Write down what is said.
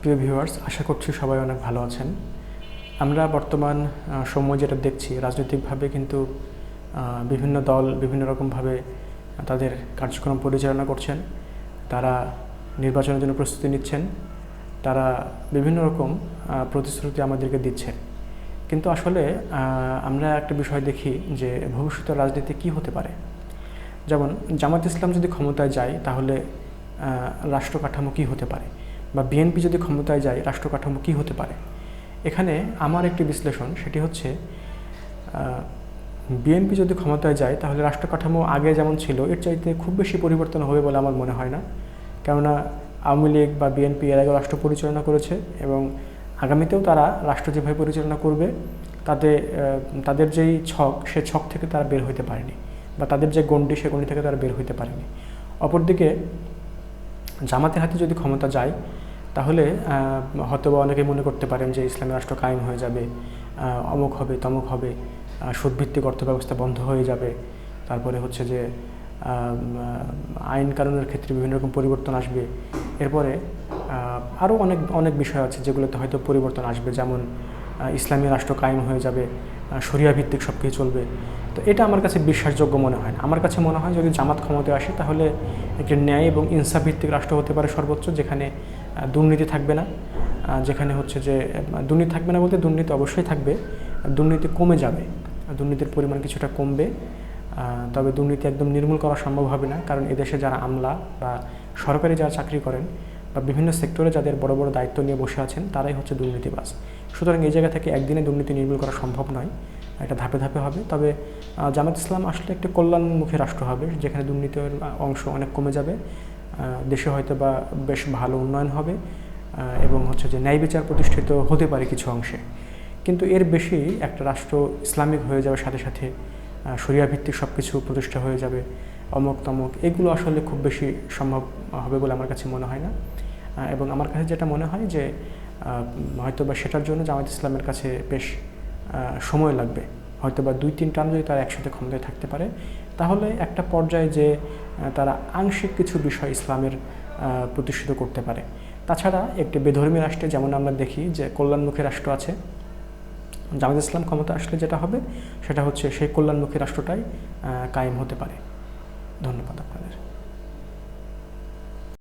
প্রিয় ভিউয়ার্স, আশা করছি সবাই অনেক ভালো আছেন। আমরা বর্তমান সময় যেটা দেখছি, রাজনৈতিকভাবে কিন্তু বিভিন্ন দল বিভিন্ন রকমভাবে তাদের কার্যক্রম পরিচালনা করছেন। তারা নির্বাচনের জন্য প্রস্তুতি নিচ্ছেন। তারা বিভিন্ন রকম প্রতিশ্রুতি আমাদেরকে দিচ্ছেন। কিন্তু আসলে আমরা একটা বিষয় দেখি যে, ভবিষ্যতের রাজনীতি কী হতে পারে? যেমন, জামাত ইসলাম যদি ক্ষমতায় যায়, তাহলে রাষ্ট্র কাঠামো কী হতে পারে? বা বিএনপি যদি ক্ষমতায় যায় রাষ্ট্র কাঠামো কী হতে পারে? এখানে আমার একটি বিশ্লেষণ, সেটি হচ্ছে বিএনপি যদি ক্ষমতায় যায়, তাহলে রাষ্ট্র কাঠামো আগে যেমন ছিল, এর চাইতে খুব বেশি পরিবর্তন হবে বলে আমার মনে হয় না। কেননা, আওয়ামী লীগ বা বিএনপি এর আগে রাষ্ট্র পরিচালনা করেছে এবং আগামীতেও তারা রাষ্ট্র যেভাবে পরিচালনা করবে, তাতে তাদের যেই ছক, সে ছক থেকে তারা বের হতে পারেনি বা তাদের যে গণ্ডি, সে গণ্ডি থেকে তারা বের হতে পারেনি। অপরদিকে জামাতের হাতে যদি ক্ষমতা যায়, তাহলে হয়তো বা অনেকে মনে করতে পারেন যে ইসলামী রাষ্ট্র কায়েম হয়ে যাবে অমুক হবে, তমক হবে সুদভিত্তিক অর্থ ব্যবস্থা বন্ধ হয়ে যাবে। তারপরে হচ্ছে যে আইন কানুনের ক্ষেত্রে বিভিন্ন রকম পরিবর্তন আসবে। এরপরে আরও অনেক অনেক বিষয় আছে যেগুলোতে হয়তো পরিবর্তন আসবে, যেমন ইসলামী রাষ্ট্র কায়েম হয়ে যাবে ভিত্তিক সব কিছু চলবে। তো এটা আমার কাছে বিশ্বাসযোগ্য মনে হয় না। আমার কাছে মনে হয় যদি জামাত ক্ষমতায় আসে তাহলে একটি ন্যায় এবং ইনসাফ ভিত্তিক রাষ্ট্র হতে পারে সর্বোচ্চ, যেখানে দুর্নীতি থাকবে না। যেখানে হচ্ছে যে দুর্নীতি থাকবে না বলতে দুর্নীতি অবশ্যই থাকবে। দুর্নীতি কমে যাবে। দুর্নীতির পরিমাণ কিছুটা কমবে। তবে দুর্নীতি একদম নির্মূল করা সম্ভব হবে না। কারণ এদেশে যারা আমলা বা সরকারি যারা চাকরি করেন বা বিভিন্ন সেক্টরে যাদের বড় বড় দায়িত্ব নিয়ে বসে আছেন, তারাই হচ্ছে দুর্নীতিবাজ। সুতরাং এই জায়গা থেকে একদিনে দুর্নীতি নির্মূল করা সম্ভব নয়, এটা ধাপে ধাপে হবে। তবে জামাত ইসলাম আসলে একটি কল্যাণমুখী রাষ্ট্র হবে, যেখানে দুর্নীতির অংশ অনেক কমে যাবে। দেশে হয়তো বা বেশ ভালো উন্নয়ন হবে এবং হচ্ছে যে ন্যায় বিচার প্রতিষ্ঠিত হতে পারে কিছু অংশে। কিন্তু এর বেশি একটা রাষ্ট্র ইসলামিক হয়ে যাওয়ার সাথে সাথে শরিয়া ভিত্তিক সব কিছু প্রতিষ্ঠা হয়ে যাবে, অমক তমক, এগুলো আসলে খুব বেশি সম্ভব হবে বলে আমার কাছে মনে হয় না। এবং আমার কাছে যেটা মনে হয় যে হয়তো বা সেটার জন্য জামাত ইসলামের কাছে বেশ সময় লাগবে। হয়তো বা দুই, তিন টার্ম যদি তারা একসাথে ক্ষমতায় থাকতে পারে, তাহলে একটা পর্যায়ে যে তারা আংশিক কিছু বিষয় ইসলামের প্রতিষ্ঠিত করতে পারে। তাছাড়া একটি বেধর্মী রাষ্ট্রে যেমন আমরা দেখি যে, কল্যাণমুখী রাষ্ট্র আছে জামাত ইসলাম ক্ষমতা আসলে যেটা হবে, সেটা হচ্ছে সেই কল্যাণমুখী রাষ্ট্রটাই কায়েম হতে পারে। ধন্যবাদ আপনাকে